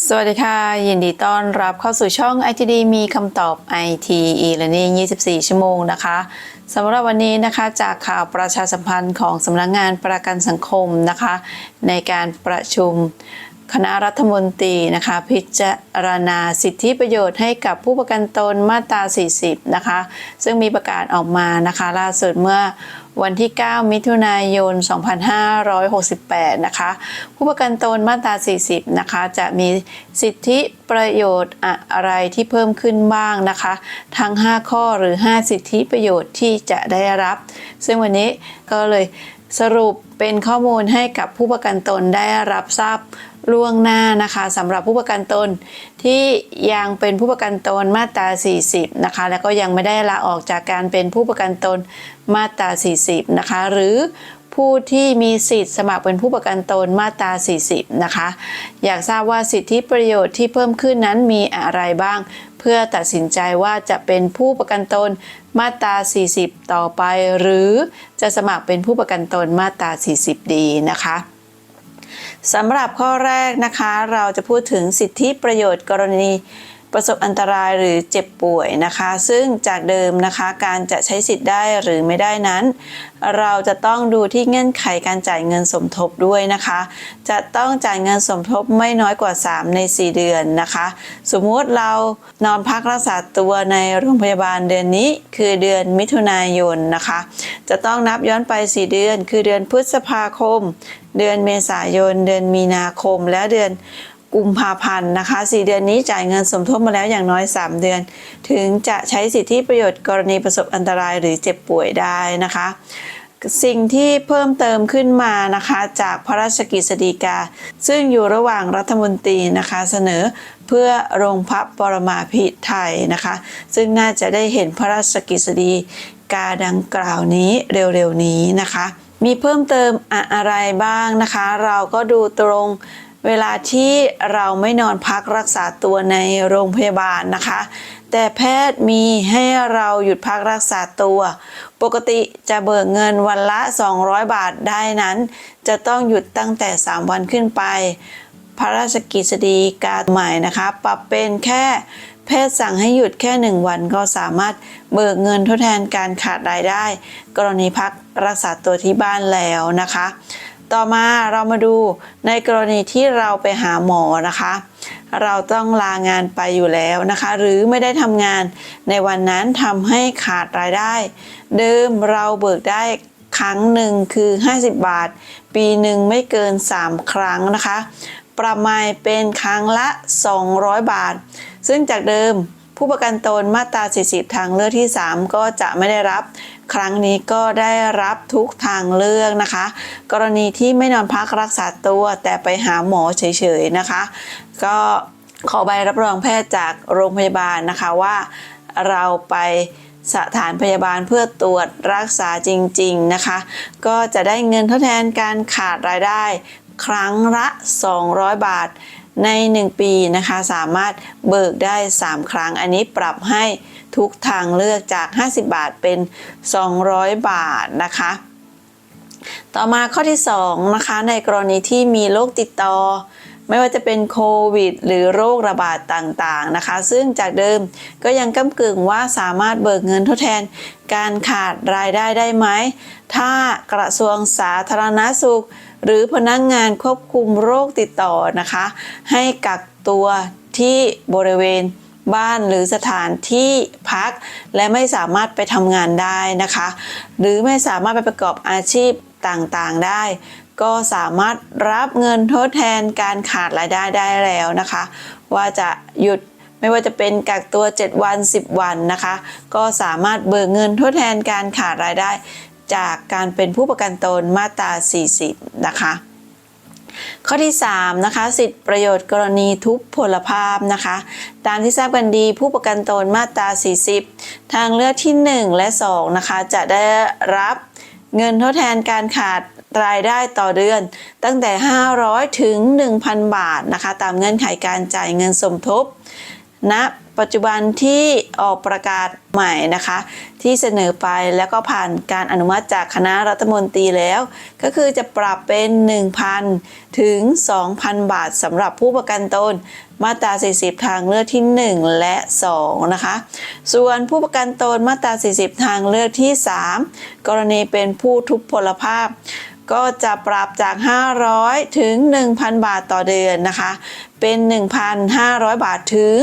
สวัสดีค่ะ ยินดีต้อนรับเข้าสู่ช่อง ITD มีคำตอบ IT e-learning 24 ชั่วโมงนะคะสำหรับวันนี้นะคะจากข่าวประชาสัมพันธ์ของสำนักงงานประกันสังคมนะคะ ในการประชุม คณะรัฐมนตรีนะคะพิจารณาสิทธิประโยชน์ให้กับผู้ประกันตนมาตรา 40 นะคะ ซึ่งมีประกาศออกมานะคะล่าสุดเมื่อวันที่ 9 มิถุนายน 2568 นะคะ ผู้ประกันตนมาตรา 40 นะคะ จะมีสิทธิประโยชน์อะไรที่เพิ่มขึ้นบ้างนะคะ ทั้ง 5 ข้อหรือ 5 สิทธิประโยชน์ที่จะได้รับ ซึ่งวันนี้ก็เลยสรุปเป็นข้อมูลให้กับผู้ประกันตนได้รับทราบ ล่วงหน้านะคะสำหรับผู้ประกันตนที่ยังเป็นผู้ประกันตนมาตรา 40 นะคะ แล้วก็ยังไม่ได้ลาออกจากการเป็นผู้ประกันตนมาตรา 40 นะคะ หรือผู้ที่มีสิทธิ์สมัครเป็นผู้ประกันตนมาตรา 40 นะคะ อยากทราบว่าสิทธิประโยชน์ที่เพิ่มขึ้นนั้นมีอะไรบ้าง เพื่อตัดสินใจว่าจะเป็นผู้ประกันตนมาตรา 40 ต่อไป หรือจะสมัครเป็นผู้ประกันตนมาตรา 40 ดีนะคะ สำหรับข้อแรกนะคะ เราจะพูดถึงสิทธิประโยชน์กรณี ประสบอันตรายหรือเจ็บป่วยนะคะ ซึ่งจากเดิมนะคะการจะใช้สิทธิ์ได้หรือไม่ได้นั้น เราจะต้องดูที่เงื่อนไขการจ่ายเงินสมทบด้วยนะคะ จะต้องจ่ายเงินสมทบไม่น้อยกว่า 3 ใน 4 เดือนนะคะ สมมุติเรานอนพักรักษาตัวในโรงพยาบาลเดือนนี้ คือเดือนมิถุนายนนะคะ จะต้องนับย้อนไป 4 เดือน คือเดือนพฤษภาคม เดือนเมษายน เดือนมีนาคมและเดือน กุมภาพันธ์นะคะ 4 เดือนนี้จ่ายเงินสมทบมาแล้วอย่างน้อย 3 เดือน ถึงจะใช้สิทธิประโยชน์กรณีประสบอันตรายหรือเจ็บป่วยได้นะคะ สิ่งที่เพิ่มเติมขึ้นมานะคะจากพระราชกฤษฎีกา ซึ่งอยู่ระหว่างรัฐมนตรีนะคะเสนอเพื่อลงพระปรมาภิไธยนะคะ ซึ่งน่าจะได้เห็นพระราชกฤษฎีกาดังกล่าวนี้เร็วๆนี้นะคะ มีเพิ่มเติมอะไรบ้างนะคะ เราก็ดูตรง เวลาที่เราไม่นอนพักรักษาตัวในโรงพยาบาลนะคะ แต่แพทย์มีให้เราหยุดพักรักษาตัว ปกติจะเบิกเงินวันละ 200 บาทได้นั้น จะต้องหยุดตั้งแต่ 3 วันขึ้นไป พระราชกฤษฎีกาใหม่นะคะ ปรับเป็นแค่แพทย์สั่งให้หยุดแค่ 1 วันก็สามารถเบิกเงินทดแทนการขาดรายได้ กรณีพักรักษาตัวที่บ้านแล้วนะคะ ต่อมาเรามาดูในกรณีที่เราไปหาหมอนะคะ เราต้องลางานไปอยู่แล้วนะคะ หรือไม่ได้ทำงานในวันนั้นทำให้ขาดรายได้ เดิมเราเบิกได้ครั้งหนึ่งคือ 50 บาท ปีหนึ่งไม่เกิน 3 ครั้งนะคะ ประมาณเป็นครั้งละ 200 บาท ซึ่งจากเดิม ผู้ประกันตนมาตรา 40 ทางเลือกที่ 3 ก็จะไม่ได้รับครั้งนี้ก็ได้รับทุกทางเลือกนะคะ กรณีที่ไม่นอนพักรักษาตัวแต่ไปหาหมอเฉยๆนะคะ ก็ขอใบรับรองแพทย์จากโรงพยาบาลนะคะว่าเราไปสถานพยาบาลเพื่อตรวจรักษาจริง ๆนะคะ ก็จะได้เงินทดแทนการขาดรายได้ ครั้งละ 200 บาท ใน 1 ปีนะคะสามารถเบิกได้ 3 ครั้ง อันนี้ปรับให้ทุกทางเลือกจาก 50 บาทเป็น 200 บาทนะคะ ต่อมาข้อที่2นะคะในกรณีที่มีโรคติดต่อ ไม่ว่าจะเป็นโควิด หรือโรคระบาดต่างๆนะคะ ซึ่งจากเดิมก็ยังก้ากึ่งว่าสามารถเบิกเงินทดแทนการขาดรายได้ได้ไหม ถ้ากระทรวงสาธารณาสุข หรือพนักงงานควบคุมโรคติดต่อนะคะ ให้กักตัวที่บริเวณบ้านหรือสถานที่พัก และไม่สามารถไปทำงานได้นะคะ หรือไม่สามารถไปประกอบอาชีพต่างๆได้ ก็สามารถรับเงินทดแทนการขาดรายได้ได้แล้วนะคะ ว่าจะหยุดไม่ว่าจะเป็นกักตัว 7 วัน 10 วันนะคะ ก็สามารถเบิกเงินทดแทนการขาดรายได้ จากการเป็นผู้ประกันตนมาตรา 40 นะคะข้อที่3นะคะสิทธิประโยชน์กรณีทุพพลภาพนะคะ ตามที่ทราบกันดีผู้ประกันตนมาตรา 40 ทางเลือกที่ 1 และ2นะคะจะได้รับเงินทดแทนการขาดรายได้ต่อเดือน ตั้งแต่ 500 ถึง 1,000 บาทนะคะ ตามเงื่อนไขการจ่ายเงินสมทบ ณปัจจุบันที่ออกประกาศใหม่นะคะ ที่เสนอไปแล้วก็ผ่านการอนุมัติจากคณะรัฐมนตรีแล้ว ก็คือจะปรับเป็น 1,000 ถึง 2,000 บาทสำหรับผู้ประกันตน มาตรา 40 ทางเลือกที่ 1 และ 2 นะคะ ส่วนผู้ประกันตนมาตรา 40 ทางเลือกที่ 3 กรณีเป็นผู้ทุพพลภาพ ก็จะปรับจาก 500 ถึง 1,000 บาทต่อเดือนนะคะ เป็น 1,500 บาทถึง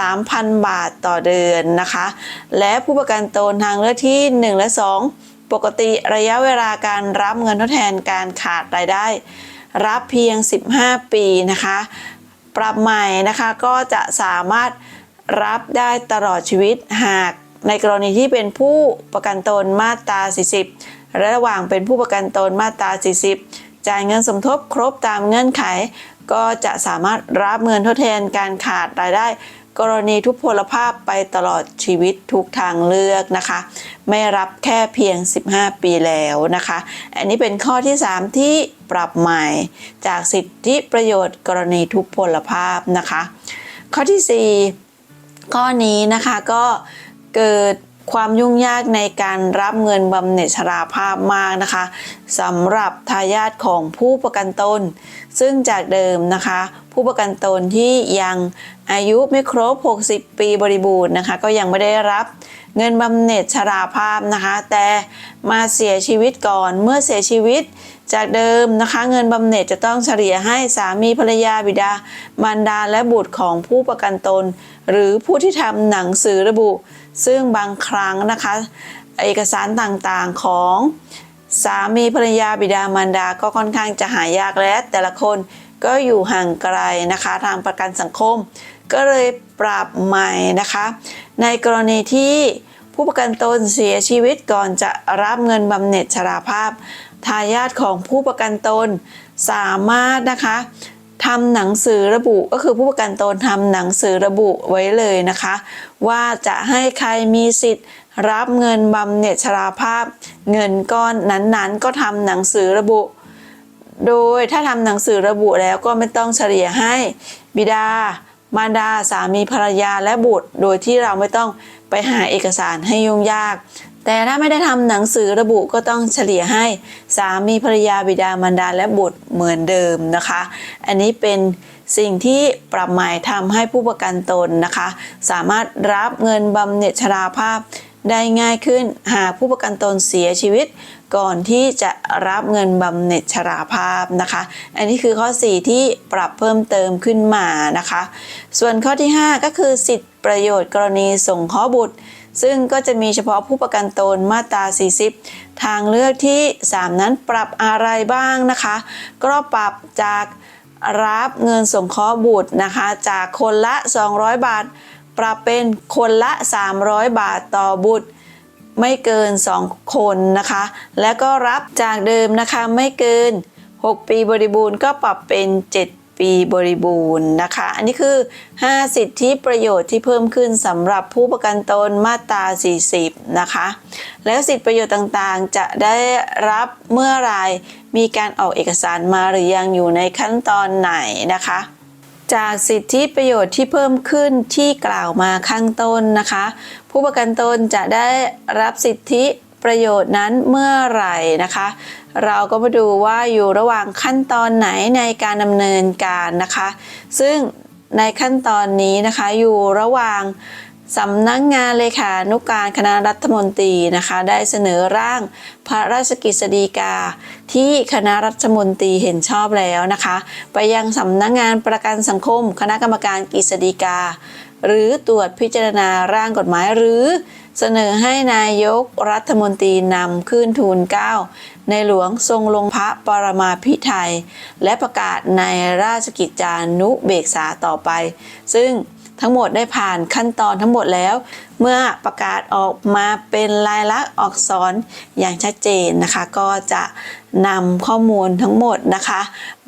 3,000 บาทต่อเดือนนะคะ และผู้ประกันตนทางเลือกที่ 1 และ 2 ปกติระยะเวลาการรับเงินทดแทนการขาดรายได้ รับเพียง 15 ปีนะคะ ปรับใหม่นะคะก็จะสามารถรับได้ตลอดชีวิตหากในกรณีที่เป็นผู้ประกันตนมาตรา 40และระหว่างเป็นผู้ประกันตนมาตรา 40 จ่ายเงินสมทบครบตามเงื่อนไข ก็จะสามารถรับเงินทดแทนการขาดรายได้ กรณีทุพพลภาพไปตลอดชีวิตทุกทางเลือกนะคะ ไม่รับแค่เพียง 15 ปีแล้วนะคะ อันนี้เป็นข้อที่ 3 ที่ปรับใหม่จากสิทธิประโยชน์ กรณีทุพพลภาพนะคะ ข้อที่ 4 ข้อนี้นะคะก็เกิด ความยุ่งยากในการรับเงินบำเหน็จชราภาพมากนะคะสำหรับทายาทของผู้ประกันตน ซึ่งจากเดิมนะคะ ผู้ประกันตนที่ยังอายุไม่ครบ 60 ปีบริบูรณ์นะคะ ก็ยังไม่ได้รับเงินบำเหน็จชราภาพนะคะ แต่มาเสียชีวิตก่อนเมื่อเสียชีวิตจากเดิมนะคะ เงินบำเหน็จจะต้องเฉลี่ยให้สามีภรรยาบิดามารดาและบุตรของผู้ประกันตน หรือผู้ที่ทำหนังสือระบุ ซึ่งบางครั้งนะคะเอกสารต่างๆของสามีภรรยาบิดามารดาก็ค่อนข้างจะหายากและแต่ละคนก็อยู่ห่างไกลนะคะทางประกันสังคม ก็เลยปรับใหม่นะคะ ในกรณีที่ผู้ประกันตนเสียชีวิตก่อนจะรับเงินบำเหน็จชราภาพ ทายาทของผู้ประกันตนสามารถนะคะ ทำหนังสือระบุก็คือผู้ประกันตนทำหนังสือระบุไว้เลยนะคะ ว่าจะให้ใครมีสิทธิ์ รับเงินบำเหน็จชราภาพ เงินก้อนนั้นๆ ก็ทำหนังสือระบุ โดยถ้าทำหนังสือระบุแล้วก็ไม่ต้องเฉลี่ยให้บิดามารดาสามีภรรยาและบุตร โดยที่เราไม่ต้องไปหาเอกสารให้ยุ่งยาก แต่ถ้าไม่ได้ทำหนังสือระบุก็ต้องเฉลี่ยให้สามีภรรยาบิดามารดาและบุตรเหมือนเดิมนะคะ อันนี้เป็นสิ่งที่ปรับใหม่ทำให้ผู้ประกันตนนะคะ สามารถรับเงินบำเหน็จชราภาพได้ง่ายขึ้นหากผู้ประกันตนเสียชีวิต ก่อนที่จะรับเงินบำเหน็จชราภาพนะคะ อันนี้คือข้อ 4 ที่ปรับเพิ่มเติมขึ้นมานะคะ ส่วนข้อที่ 5 ก็คือสิทธิประโยชน์กรณีส่งข้อบุตร ซึ่งก็จะมีเฉพาะผู้ประกันตนมาตรา 40 ทางเลือกที่ 3 นั้นปรับอะไรบ้างนะคะ ก็ปรับจากรับเงินสงเคราะห์บุตรนะคะ จากคนละ 200 บาท ปรับเป็นคนละ 300 บาทต่อบุตรไม่เกิน 2 คนนะคะ และก็รับจากเดิมนะคะไม่เกิน 6 ปีบริบูรณ์ก็ปรับเป็น 7 ปีบริบูรณ์นะคะ อันนี้คือ 5 สิทธิประโยชน์ที่เพิ่มขึ้นสำหรับผู้ประกันตนมาตรา 40 นะคะ แล้วสิทธิประโยชน์ต่างๆ จะได้รับเมื่อไรมีการออกเอกสารมาหรือยังอยู่ในขั้นตอนไหนนะคะจากสิทธิประโยชน์ที่เพิ่มขึ้นที่กล่าวมาข้างต้นนะคะ ผู้ประกันตนจะได้รับสิทธิ ประโยชน์นั้นเมื่อไหร่นะคะ เราก็มาดูว่าอยู่ระหว่างขั้นตอนไหนในการดำเนินการนะคะ ซึ่งในขั้นตอนนี้นะคะอยู่ระหว่างสำนักงงานเลขานุการคณะรัฐมนตรีนะคะได้เสนอร่างพระราชกฤษฎีกา ที่คณะรัฐมนตรีเห็นชอบแล้วนะคะ ไปยังสำนักงงานประกันสังคม คณะกรรมการกฤษฎีกา หรือตรวจพิจารณาร่างกฎหมายหรือ เสนอให้นายกรัฐมนตรีนำขึ้นทูลเกล้าในหลวงทรงลงพระปรมาภิไธยและประกาศในราชกิจจานุเบกษาต่อไป ซึ่ง ทั้งหมดได้ผ่านขั้นตอนทั้งหมดแล้ว เมื่อประกาศออกมาเป็นลายลักษณ์อักษรอย่างชัดเจนนะคะ ก็จะนำข้อมูลทั้งหมดนะคะ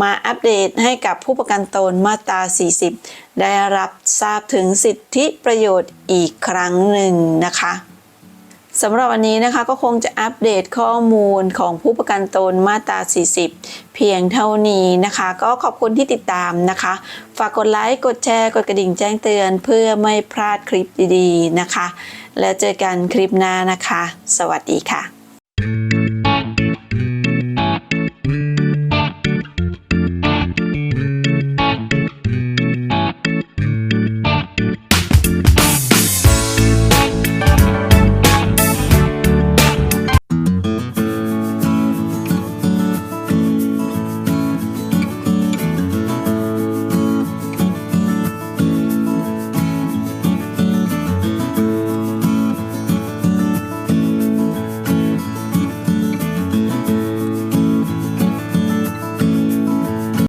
มาอัปเดตให้กับผู้ประกันตนมาตรา 40 ได้รับทราบถึงสิทธิประโยชน์อีกครั้งหนึ่งนะคะ สำหรับวันนี้นะคะก็คงจะอัปเดตข้อมูลของผู้ประกันตนมาตรา 40 เพียงเท่านี้นะคะ ก็ขอบคุณที่ติดตามนะคะ ฝากกดไลค์ กดแชร์ กดกระดิ่งแจ้งเตือนเพื่อไม่พลาดคลิปดีๆนะคะ แล้วเจอกันคลิปหน้านะคะ สวัสดีค่ะ